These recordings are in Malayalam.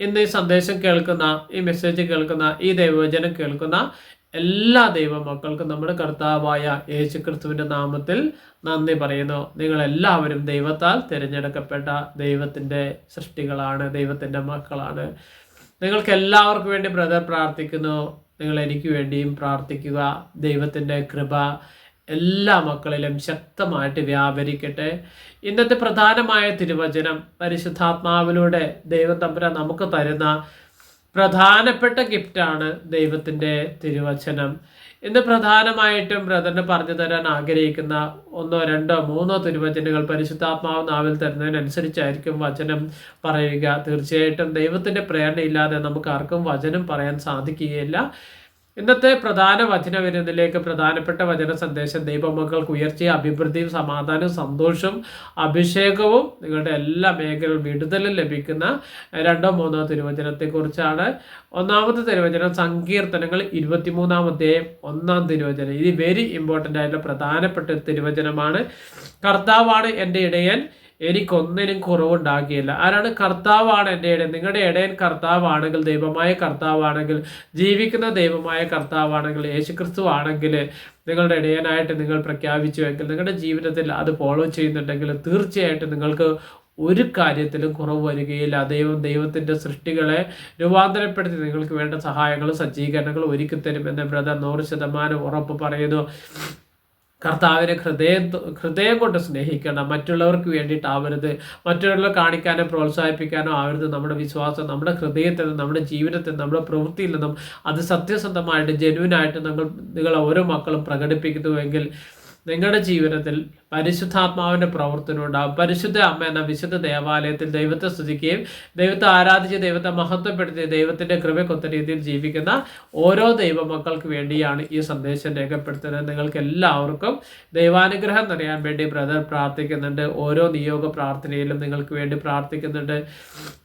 ഇന്ന് ഈ സന്ദേശം കേൾക്കുന്ന ഈ മെസ്സേജ് കേൾക്കുന്ന ഈ ദൈവവചനം കേൾക്കുന്ന എല്ലാ ദൈവ മക്കൾക്കും നമ്മുടെ കർത്താവായ യേശു ക്രിസ്തുവിന്റെ നാമത്തിൽ നന്ദി പറയുന്നു. നിങ്ങൾ എല്ലാവരും ദൈവത്താൽ തിരഞ്ഞെടുക്കപ്പെട്ട ദൈവത്തിന്റെ സൃഷ്ടികളാണ് ദൈവത്തിന്റെ മക്കളാണ്. നിങ്ങൾക്ക് എല്ലാവർക്കും വേണ്ടി ബ്രദർ പ്രാർത്ഥിക്കുന്നു. നിങ്ങൾ എനിക്ക് വേണ്ടിയും പ്രാർത്ഥിക്കുക. ദൈവത്തിന്റെ കൃപ എല്ലാ മക്കളിലും ശക്തമായിട്ട് വ്യാപരിക്കട്ടെ. ഇന്നത്തെ പ്രധാനമായ തിരുവചനം പരിശുദ്ധാത്മാവിലൂടെ ദൈവം തമ്പുര നമുക്ക് തരുന്ന പ്രധാനപ്പെട്ട ഗിഫ്റ്റാണ് ദൈവത്തിന്റെ തിരുവചനം. ഇന്ന് പ്രധാനമായിട്ടും ബ്രദറിന് പറഞ്ഞു തരാൻ ആഗ്രഹിക്കുന്ന ഒന്നോ രണ്ടോ മൂന്നോ തിരുവചനങ്ങൾ പരിശുദ്ധാത്മാവ് നാവിൽ തരുന്നതിനനുസരിച്ചായിരിക്കും വചനം പറയുക. തീർച്ചയായിട്ടും ദൈവത്തിന്റെ പ്രേരണയില്ലാതെ നമുക്ക് ആർക്കും വചനം പറയാൻ സാധിക്കുകയില്ല. ഇന്നത്തെ പ്രധാന വചന വരുന്നതിലേക്ക് പ്രധാനപ്പെട്ട വചന സന്ദേശം ദൈവമക്കൾക്ക് ഉയർച്ചയും അഭിവൃദ്ധിയും സമാധാനവും സന്തോഷവും അഭിഷേകവും നിങ്ങളുടെ എല്ലാ മേഖലകളും വിടുതലും ലഭിക്കുന്ന രണ്ടോ മൂന്നോ തിരുവചനത്തെക്കുറിച്ചാണ്. ഒന്നാമത്തെ തിരുവചനം സങ്കീർത്തനങ്ങൾ ഇരുപത്തിമൂന്നാമത്തെ ഒന്നാം തിരുവചനം. ഇത് വെരി ഇമ്പോർട്ടന്റ് ആയിട്ടുള്ള പ്രധാനപ്പെട്ട തിരുവചനമാണ്. കർത്താവാണ് എന്റെ ഇടയൻ. എനിക്കൊന്നിനും കുറവുണ്ടാക്കിയില്ല ആരാണ് കർത്താവാണ് എന്റെ ഇടയൻ നിങ്ങളുടെ ഇടയൻ കർത്താവാണെങ്കിൽ ദൈവമായ കർത്താവാണെങ്കിൽ ജീവിക്കുന്ന ദൈവമായ കർത്താവാണെങ്കിൽ യേശുക്രിസ്തു ആണെങ്കിൽ നിങ്ങളുടെ ഇടയനായിട്ട് നിങ്ങൾ പ്രഖ്യാപിച്ചുവെങ്കിൽ നിങ്ങളുടെ ജീവിതത്തിൽ അത് ഫോളോ ചെയ്യുന്നുണ്ടെങ്കിൽ തീർച്ചയായിട്ടും നിങ്ങൾക്ക് ഒരു കാര്യത്തിലും കുറവ് വരികയില്ല. ദൈവം ദൈവത്തിന്റെ സൃഷ്ടികളെ രൂപാന്തരപ്പെടുത്തി നിങ്ങൾക്ക് വേണ്ട സഹായങ്ങളും സജ്ജീകരണങ്ങളും ഒരുക്കി തരുമെന്ന് ബ്രദർ നൂറ് ശതമാനം ഉറപ്പ് പറയുന്നു. കർത്താവിനെ ഹൃദയം ഹൃദയം കൊണ്ട് സ്നേഹിക്കണം മറ്റുള്ളവർക്ക് വേണ്ടിയിട്ടാവരുത് മറ്റുള്ളവരെ കാണിക്കാനോ പ്രോത്സാഹിപ്പിക്കാനോ ആവരുത്. നമ്മുടെ വിശ്വാസം നമ്മുടെ ഹൃദയത്തിൽ നമ്മുടെ ജീവിതത്തിൽ നമ്മുടെ പ്രവൃത്തിയിൽ നിന്നും അത് സത്യസന്ധമായിട്ട് ജനുവിനായിട്ട് നിങ്ങൾ നിങ്ങളെ ഓരോ മക്കളും പ്രകടിപ്പിക്കുന്നുവെങ്കിൽ നിങ്ങളുടെ ജീവിതത്തിൽ പരിശുദ്ധാത്മാവിന്റെ പ്രവർത്തനം ഉണ്ടാകും പരിശുദ്ധ അമ്മ എന്ന വിശുദ്ധ ദേവാലയത്തിൽ ദൈവത്തെ സ്തുതിക്കുകയും ദൈവത്തെ ആരാധിച്ച് ദൈവത്തെ മഹത്വപ്പെടുത്തി ദൈവത്തിന്റെ കൃപക്കൊത്ത രീതിയിൽ ജീവിക്കുന്ന ഓരോ ദൈവമക്കൾക്ക് വേണ്ടിയാണ് ഈ സന്ദേശം രേഖപ്പെടുത്തുന്നത്. നിങ്ങൾക്ക് എല്ലാവർക്കും ദൈവാനുഗ്രഹം നിറയാൻ വേണ്ടി ബ്രദർ പ്രാർത്ഥിക്കുന്നുണ്ട്. ഓരോ നിയോഗ പ്രാർത്ഥനയിലും നിങ്ങൾക്ക് വേണ്ടി പ്രാർത്ഥിക്കുന്നുണ്ട്.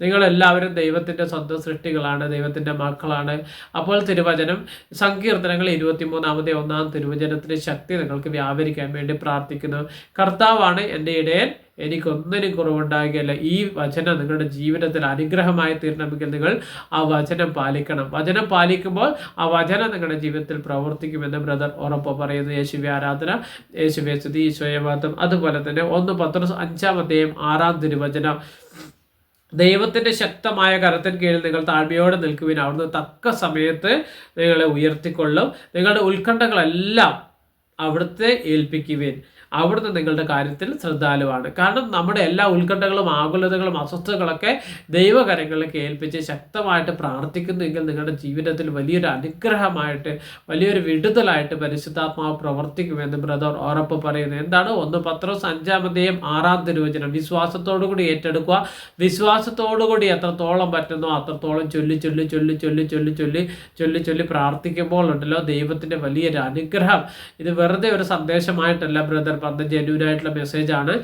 നിങ്ങളെല്ലാവരും ദൈവത്തിന്റെ സ്വന്തം സൃഷ്ടികളാണ് ദൈവത്തിന്റെ മക്കളാണ്. അപ്പോൾ തിരുവചനം സങ്കീർത്തനങ്ങൾ ഇരുപത്തിമൂന്നാമത്തെ ഒന്നാം തിരുവചനത്തിന്റെ ശക്തി നിങ്ങൾക്ക് വ്യാപരിക്കാൻ വേണ്ടി പ്രാർത്ഥിക്കുന്നു. കർത്താവാണ് എന്റെ ഇടയൻ. എനിക്കൊന്നിനും കുറവുണ്ടാകുകയല്ല ഈ വചനം നിങ്ങളുടെ ജീവിതത്തിൽ അനുഗ്രഹമായി തീരണമെങ്കിൽ നിങ്ങൾ ആ വചനം പാലിക്കണം. വചനം പാലിക്കുമ്പോൾ ആ വചനം നിങ്ങളുടെ ജീവിതത്തിൽ പ്രവർത്തിക്കുമെന്ന് ബ്രദർ ഉറപ്പ് പറയുന്നു. യേശുവി ആരാധന യേശുവെ സ്തുതി ഈശോയവാദം അതുപോലെ തന്നെ ഒന്ന് പത്ര അഞ്ചാമത്തെയും ആറാം തിരുവചനം. ദൈവത്തിന്റെ ശക്തമായ കരത്തിന് കീഴിൽ നിങ്ങൾ താഴ്മയോടെ നിൽക്കുവിൻ. അവിടുന്ന് തക്ക സമയത്ത് നിങ്ങളെ ഉയർത്തിക്കൊള്ളും. നിങ്ങളുടെ ഉത്കണ്ഠകളെല്ലാം അവിടുത്തെ ഏൽപ്പിക്കുവിൻ. അവിടുന്ന് നിങ്ങളുടെ കാര്യത്തിൽ ശ്രദ്ധാലുവാണ്. കാരണം നമ്മുടെ എല്ലാ ഉത്കണ്ഠകളും ആകുലതകളും അസ്വസ്ഥതകളൊക്കെ ദൈവകരങ്ങളിലേക്ക് ഏൽപ്പിച്ച് ശക്തമായിട്ട് പ്രാർത്ഥിക്കുന്നുവെങ്കിൽ നിങ്ങളുടെ ജീവിതത്തിൽ വലിയൊരു അനുഗ്രഹമായിട്ട് വലിയൊരു വിടുതലായിട്ട് പരിശുദ്ധാത്മാവ് പ്രവർത്തിക്കുമെന്ന് ബ്രദർ ഉറപ്പ് പറയുന്നു. എന്താണ്? ഒന്ന് പത്രോസ് അഞ്ചാമതേയും ആറാം തിരുവചനം. വിശ്വാസത്തോടു കൂടി ഏറ്റെടുക്കുക. വിശ്വാസത്തോടു കൂടി എത്രത്തോളം പറ്റുന്നോ അത്രത്തോളം ചൊല്ലി ചൊല്ലി ചൊല്ലി ചൊല്ലി ചൊല്ലി ചൊല്ലി ചൊല്ലി ചൊല്ലി പ്രാർത്ഥിക്കുമ്പോൾ ഉണ്ടല്ലോ ദൈവത്തിന്റെ വലിയൊരു അനുഗ്രഹം. ഇത് വെറുതെ ഒരു സന്ദേശമായിട്ടല്ല ബ്രദർ. പറഞ്ഞ ജെന്യൂനായിട്ടുള്ള മെസ്സേജാണ്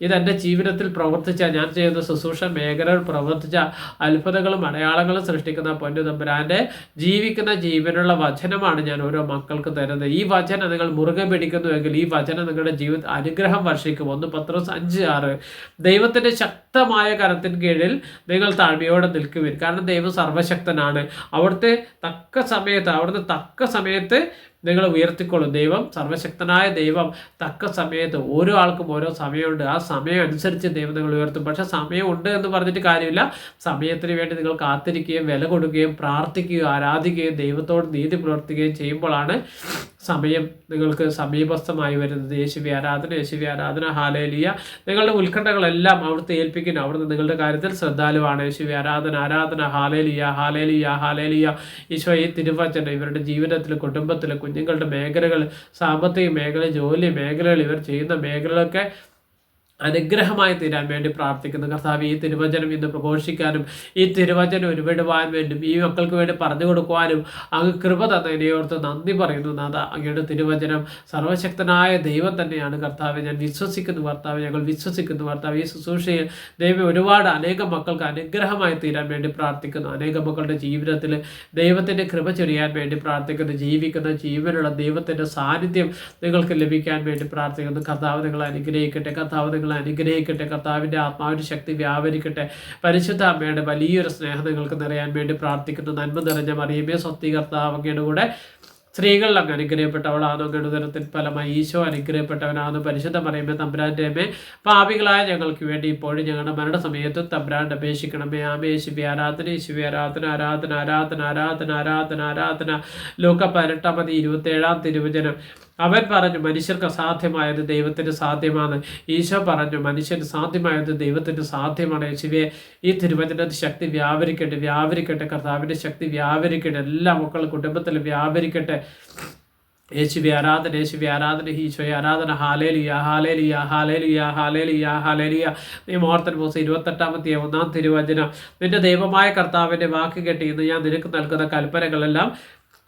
ഇത് എന്റെ ജീവിതത്തിൽ പ്രവർത്തിച്ച ഞാൻ ചെയ്യുന്ന ശുശ്രൂഷ മേഖലകൾ പ്രവർത്തിച്ച അത്ഭുതങ്ങളും അടയാളങ്ങളും സൃഷ്ടിക്കുന്ന പൊന്നു തമ്പുരാന്റെ ജീവിക്കുന്ന ജീവനുള്ള വചനമാണ് ഞാൻ ഓരോ മക്കൾക്ക് തരുന്നത്. ഈ വചനം നിങ്ങൾ മുറുകെ പിടിക്കുന്നുവെങ്കിൽ ഈ വചനം നിങ്ങളുടെ ജീവിത അനുഗ്രഹം വർഷിക്കും. ഒന്ന് പത്രോസ് അഞ്ച് ആറ്. ദൈവത്തിന്റെ ശക്തമായ കരത്തിന് കീഴിൽ നിങ്ങൾ താഴ്മയോടെ നിൽക്കുവിൻ. കാരണം ദൈവം സർവശക്തനാണ്. അവിടുത്തെ തക്ക സമയത്ത് അവിടുന്ന് തക്ക സമയത്ത് നിങ്ങൾ ഉയർത്തിക്കൊള്ളും. ദൈവം സർവശക്തനായ ദൈവം തക്ക സമയത്ത് ഓരോ ആൾക്കും ഓരോ സമയമുണ്ട്. ആ സമയം അനുസരിച്ച് ദൈവം നിങ്ങൾ ഉയർത്തും. പക്ഷേ സമയമുണ്ട് എന്ന് പറഞ്ഞിട്ട് കാര്യമില്ല. സമയത്തിന് വേണ്ടി നിങ്ങൾ കാത്തിരിക്കുകയും വില കൊടുക്കുകയും പ്രാർത്ഥിക്കുകയും ആരാധിക്കുകയും ദൈവത്തോട് നീതി പുലർത്തുകയും ചെയ്യുമ്പോഴാണ് സമയം നിങ്ങൾക്ക് സമീപസ്ഥമായി വരുന്നത്. യേശുവി ആരാധന യേശുവി ആരാധന. ഹാലേലിയ നിങ്ങളുടെ ഉത്കണ്ഠകളെല്ലാം അവിടുത്തെ ഏൽപ്പിക്കുന്നു. അവിടുന്ന് നിങ്ങളുടെ കാര്യത്തിൽ ശ്രദ്ധാലുവാണ്. യേശുവി ആരാധന ആരാധന. ഹാലേലിയ ഹാലേലിയ ഹാലേലിയ ഈശോ ഈ തിരുവചനം ഇവരുടെ ജീവിതത്തിൽ കുടുംബത്തിൽ കുഞ്ഞുങ്ങളുടെ മേഖലകൾ സാമ്പത്തിക മേഖല ജോലി മേഖലകൾ ഇവർ ചെയ്യുന്ന മേഖലകളൊക്കെ അനുഗ്രഹമായി തീരാൻ വേണ്ടി പ്രാർത്ഥിക്കുന്നു. കർത്താവ് ഈ തിരുവചനം ഇന്ന് പ്രഘോഷിക്കാനും ഈ തിരുവചനം ഉരുവിടുവാൻ വേണ്ടും ഈ മക്കൾക്ക് വേണ്ടി പറഞ്ഞു കൊടുക്കുവാനും അങ്ങ് കൃപ തന്നതിനെയോർത്ത് നന്ദി പറയുന്നു നാഥ. അങ്ങയുടെ തിരുവചനം സർവശക്തനായ ദൈവം തന്നെയാണ്. കർത്താവ് ഞാൻ വിശ്വസിക്കുന്നു കർത്താവ് ഞങ്ങൾ വിശ്വസിക്കുന്നു കർത്താവ്. ഈ ശുശ്രൂഷയിൽ ദൈവം ഒരുപാട് അനേകം മക്കൾക്ക് അനുഗ്രഹമായി തീരാൻ വേണ്ടി പ്രാർത്ഥിക്കുന്നു. അനേകം മക്കളുടെ ജീവിതത്തിൽ ദൈവത്തിന്റെ കൃപ ചൊരിയാൻ വേണ്ടി പ്രാർത്ഥിക്കുന്നു. ജീവിക്കുന്ന ജീവനുള്ള ദൈവത്തിന്റെ സാന്നിധ്യം നിങ്ങൾക്ക് ലഭിക്കാൻ വേണ്ടി പ്രാർത്ഥിക്കുന്നു. കർത്താവ് നിങ്ങൾ അനുഗ്രഹിക്കട്ടെ. കർത്താവ് നിങ്ങൾ നിങ്ങളെ അനുഗ്രഹിക്കട്ടെ. കർത്താവിന്റെ ആത്മാവിന്റെ ശക്തി വ്യാപരിക്കട്ടെ. പരിശുദ്ധ അമ്മയുടെ വലിയൊരു സ്നേഹം നിങ്ങൾക്ക് നിറയാൻ വേണ്ടി പ്രാർത്ഥിക്കുന്നു. നന്മ നിറഞ്ഞ മറിയമേ സ്വത്തി കർത്താവ് അങ്ങയുടെ കൂടെ സ്ത്രീകളിൽ അങ്ങ് അനുഗ്രഹപ്പെട്ടവളാണോ. ഗണുതരത്തിൽ ഫലമായി ഈശോ അനുഗ്രഹപ്പെട്ടവനാണോ. പരിശുദ്ധ പറയുമ്പോൾ തമ്പ്രാന്റെ അമ്മേ പാപികളായ ഞങ്ങൾക്ക് വേണ്ടി ഇപ്പോഴും ഞങ്ങളുടെ മരണസമയത്ത് തമ്പ്രാന്റെ അപേക്ഷിക്കണമേ. ആമേ ശിവി ആരാധന ശിവി ആരാധന ആരാധന ആരാധന ആരാധന ആരാധന ആരാധന. ലോക പതിനെട്ടാം മതി ഇരുപത്തേഴാം തിരുവചനം. അവൻ പറഞ്ഞു മനുഷ്യർക്ക് അസാധ്യമായത് ദൈവത്തിന് സാധ്യമാണ്. ഈശോ പറഞ്ഞു മനുഷ്യന് സാധ്യമായത് ദൈവത്തിന് സാധ്യമാണ് യേശുവെ. ഈ തിരുവചനത്തിൽ ശക്തി വ്യാപരിക്കട്ടെ വ്യാപരിക്കട്ടെ. കർത്താവിന്റെ ശക്തി വ്യാപരിക്കട്ടെ. എല്ലാ മക്കളും കുടുംബത്തിൽ വ്യാപരിക്കട്ടെ. യേശുവി ആരാധന യേശുവി ആരാധന ഈശോയെ ആരാധന. Hallelujah hallelujah hallelujah hallelujah hallelujah. നീ മോർത്തൻ മോസം ഇരുപത്തെട്ടാമത്തെ ഒന്നാം തിരുവചന. നിന്റെ ദൈവമായ കർത്താവിന്റെ വാക്ക് കെട്ടി ഇന്ന് ഞാൻ നിനക്ക് നൽകുന്ന കൽപ്പനകളെല്ലാം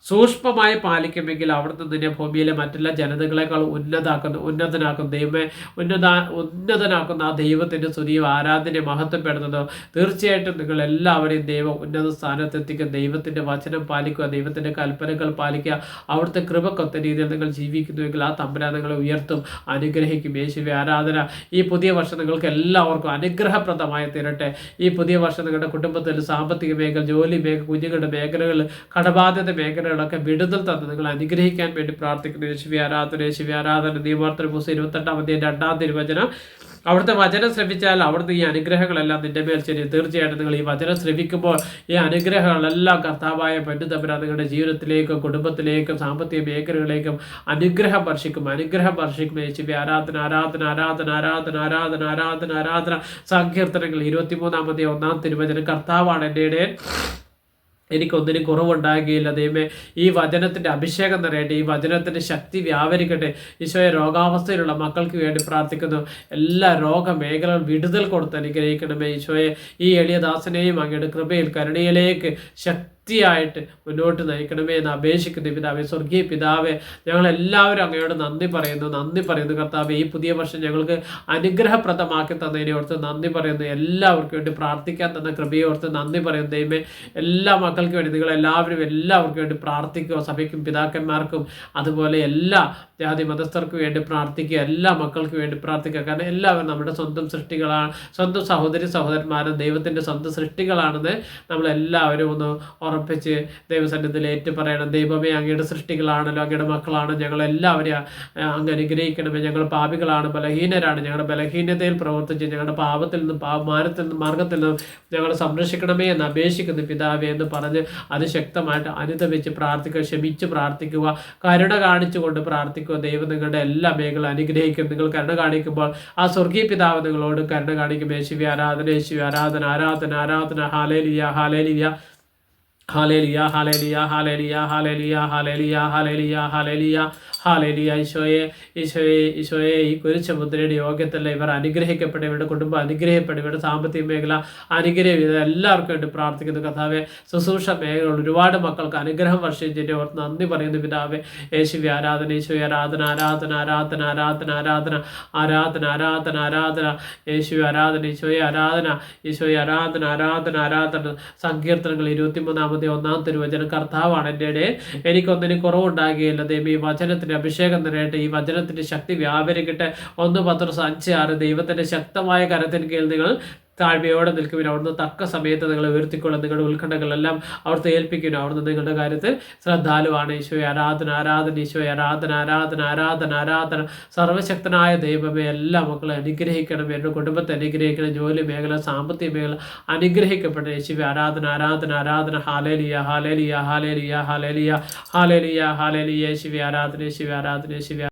സൂക്ഷ്മമായി പാലിക്കുമെങ്കിൽ അവിടുന്ന് നിന്നെ ഭൂമിയിലെ മറ്റുള്ള ജനതകളെക്കാൾ ഉന്നതാക്കുന്ന ഉന്നതനാക്കും ദൈവമേ ഉന്നത ഉന്നതനാക്കുന്ന ആ ദൈവത്തിന്റെ സ്തുതിയും ആരാധന മഹത്വപ്പെടുന്നത് തീർച്ചയായിട്ടും നിങ്ങൾ എല്ലാവരെയും ദൈവം ഉന്നത സ്ഥാനത്തെത്തിക്കുക ദൈവത്തിന്റെ വചനം പാലിക്കുക ദൈവത്തിന്റെ കൽപ്പനകൾ പാലിക്കുക അവിടുത്തെ കൃപക്കൊത്ത രീതിയിൽ നിങ്ങൾ ജീവിക്കുന്നുവെങ്കിൽ ആ തമ്പരാ നിങ്ങളെ ഉയർത്തും അനുഗ്രഹിക്കും. യേശുവെ ആരാധന ഈ പുതിയ വർഷം നിങ്ങൾക്ക് എല്ലാവർക്കും അനുഗ്രഹപ്രദമായി തീരട്ടെ. ഈ പുതിയ വർഷം നിങ്ങളുടെ കുടുംബത്തിൽ സാമ്പത്തിക മേഖല ജോലി മേഖല കുഞ്ഞുങ്ങളുടെ മേഖലകൾ കടബാധ്യത മേഖല മേഖലകളൊക്കെ വിടുതൽ തന്ന് നിങ്ങൾ അനുഗ്രഹിക്കാൻ വേണ്ടി പ്രാർത്ഥിക്കുന്നു. യേശുവി ആരാധന യേശുവി ആരാധന. നിയമാർത്ഥന പുസ്തകം ഇരുപത്തെട്ടാം രണ്ടാം തിരുവചനം. അവിടുത്തെ വചനം ശ്രമിച്ചാൽ അവിടുന്ന് ഈ അനുഗ്രഹങ്ങളെല്ലാം നിന്റെ മേൽ ചെയ്യും തീർച്ചയായിട്ടും നിങ്ങൾ ഈ വചനം ശ്രമിക്കുമ്പോൾ ഈ അനുഗ്രഹങ്ങളെല്ലാം കർത്താവായ പറ്റുതമ്പരാ നിങ്ങളുടെ ജീവിതത്തിലേക്കും കുടുംബത്തിലേക്കും സാമ്പത്തിക മേഖലകളിലേക്കും അനുഗ്രഹം വർഷിക്കും. അനുഗ്രഹം വർഷിക്കും. യേശുവി ആരാധന ആരാധന ആരാധന ആരാധന ആരാധന ആരാധന ആരാധന. സങ്കീർത്തനങ്ങൾ ഇരുപത്തിമൂന്നാമത്തെ ഒന്നാം തിരുവചനം. കർത്താവാണ് എന്റെ എനിക്കൊന്നിനും കുറവുണ്ടാകുകയില്ല. ദൈവമേ ഈ വചനത്തിന്റെ അഭിഷേകം നിറയട്ടെ ഈ വചനത്തിന്റെ ശക്തി വ്യാപരിക്കട്ടെ. ഈശോയെ രോഗാവസ്ഥയിലുള്ള മക്കൾക്ക് വേണ്ടി പ്രാർത്ഥിക്കുന്നു. എല്ലാ രോഗമേഖലകൾ വിടുതൽ കൊടുത്ത് അനുഗ്രഹിക്കണമേ ഈശോയെ. ഈ എളിയദാസനെയും അങ്ങയുടെ കൃപയിൽ കരുണയിലേക്ക് ശക്തി ശക്തിയായിട്ട് മുന്നോട്ട് നയിക്കണമേ എന്ന് അപേക്ഷിക്കുന്നു പിതാവെ സ്വർഗീയ പിതാവെ ഞങ്ങളെല്ലാവരും അങ്ങയോട് നന്ദി പറയുന്നു നന്ദി പറയുന്നു. കർത്താവ് ഈ പുതിയ വർഷം ഞങ്ങൾക്ക് അനുഗ്രഹപ്രദമാക്കി തന്നതിനെ ഓർത്ത് നന്ദി പറയുന്നു. എല്ലാവർക്കും വേണ്ടി പ്രാർത്ഥിക്കാൻ തന്ന കൃപയെ ഓർത്ത് നന്ദി പറയുന്നു. ദൈവമേ എല്ലാ മക്കൾക്ക് വേണ്ടി നിങ്ങൾ എല്ലാവരും എല്ലാവർക്കും വേണ്ടി പ്രാർത്ഥിക്കുക. സഭയ്ക്കും പിതാക്കന്മാർക്കും അതുപോലെ എല്ലാ ജാതി മതസ്ഥർക്ക് വേണ്ടി പ്രാർത്ഥിക്കുക. എല്ലാ മക്കൾക്ക് വേണ്ടി പ്രാർത്ഥിക്കുക. കാരണം എല്ലാവരും നമ്മുടെ സ്വന്തം സൃഷ്ടികളാണ് സ്വന്തം സഹോദരി സഹോദരന്മാരും ദൈവത്തിന്റെ സ്വന്തം സൃഷ്ടികളാണെന്ന് നമ്മളെല്ലാവരും ഒന്ന് ഉറപ്പിച്ച് ദൈവസന്നിധിയിൽ ഏറ്റു പറയണം ദൈവമേ അങ്ങയുടെ സൃഷ്ടികളാണല്ലോ അങ്ങയുടെ മക്കളാണ്. ഞങ്ങളെല്ലാവരെയും അങ്ങ് അനുഗ്രഹിക്കണമേ. ഞങ്ങൾ പാപികളാണ് ബലഹീനരാണ്. ഞങ്ങളുടെ ബലഹീനതയിൽ പ്രവർത്തിച്ച് ഞങ്ങളുടെ പാപത്തിൽ നിന്നും പാപമാനത്തിൽ നിന്നും മാർഗത്തിൽ നിന്നും ഞങ്ങൾ സംരക്ഷിക്കണമേ എന്ന് അപേക്ഷിക്കുന്നു പിതാവേ എന്ന് പറഞ്ഞ് അതിശക്തമായിട്ട് അനുദമിച്ച് പ്രാർത്ഥിക്കുക ക്ഷമിച്ച് പ്രാർത്ഥിക്കുക കരുണ കാണിച്ചുകൊണ്ട് പ്രാർത്ഥിക്കുക. ദൈവം നിങ്ങളുടെ എല്ലാ മേഖല അനുഗ്രഹിക്കും. നിങ്ങൾ കരുണ കാണിക്കുമ്പോൾ ആ സ്വർഗീയ പിതാവ് നിങ്ങളോട് കരുണ കാണിക്കും. യേശുവി ആരാധന യേശുവി ആരാധന ആരാധന ആരാധന. Hallelujah hallelujah. Hallelujah hallelujah hallelujah hallelujah hallelujah hallelujah hallelujah ഹാലേലിയ. ഈശോയെ ഈശോയെ ഈശോയെ ഈ കുരിശമുദ്രയുടെ യോഗ്യത്തല്ല ഇവർ അനുഗ്രഹിക്കപ്പെടും ഇവരുടെ കുടുംബം അനുഗ്രഹിക്കപ്പെട്ട ഇവരുടെ സാമ്പത്തിക മേഖല അനുഗ്രഹം എല്ലാവർക്കും വേണ്ടി പ്രാർത്ഥിക്കുന്നു കഥാവെ ശുശ്രൂഷ മേഖല ഒരുപാട് മക്കൾക്ക് അനുഗ്രഹം വർഷിച്ചതിന്റെ ഓർത്ത് നന്ദി പറയുന്നു പിതാവെ. യേശുവി ആരാധന യേശുവി ആരാധന ആരാധന ആരാധന ആരാധന ആരാധന ആരാധന ആരാധന ആരാധന. യേശു ആരാധന ഈശോയെ ആരാധന ഈശോയെ ആരാധന ആരാധന ആരാധന. സങ്കീർത്തനങ്ങൾ ഇരുപത്തിമൂന്നാം ഒന്നാമത്തെ ഒന്നാം തിരുവചനം. കർത്താവാണ് എന്റെ ഇടയിൽ. എനിക്കൊന്നിനും കുറവുണ്ടാകുകയില്ല. ദേവി ഈ വചനത്തിന്റെ അഭിഷേകം നിറയട്ടെ ഈ വചനത്തിന്റെ ശക്തി വ്യാപരിക്കട്ടെ. ഒന്ന് പത്ര അഞ്ച് ആറ് ദൈവത്തിന്റെ ശക്തമായ കരത്തിന് കീഴിൽ നിങ്ങൾ താഴ്മയോടെ നിൽക്കുവിനും അവിടുന്ന് തക്ക സമയത്ത് നിങ്ങളെ ഉയർത്തിക്കൊള്ളും. നിങ്ങളുടെ ഉത്കണ്ഠകളെല്ലാം അവിടുത്തെ ഏൽപ്പിക്കുന്നു അവിടുന്ന് നിങ്ങളുടെ കാര്യത്തിൽ ശ്രദ്ധാലുവാണ് ഈശോയെ. ആരാധന ആരാധന ഈശോയെ. ആരാധന ആരാധന ആരാധന ആരാധന. സർവശക്തനായ ദൈവമേ എല്ലാ മക്കളെ അനുഗ്രഹിക്കണം. എന്റെ കുടുംബത്തെ അനുഗ്രഹിക്കണം. ജോലി മേഖല സാമ്പത്തിക മേഖല അനുഗ്രഹിക്കപ്പെട്ട യേശുവെ ആരാധന ആരാധന ആരാധന. Hallelujah hallelujah hallelujah hallelujah hallelujah hallelujah. യേശുവെ ആരാധന യേശുവെ ആരാധന യേശുവി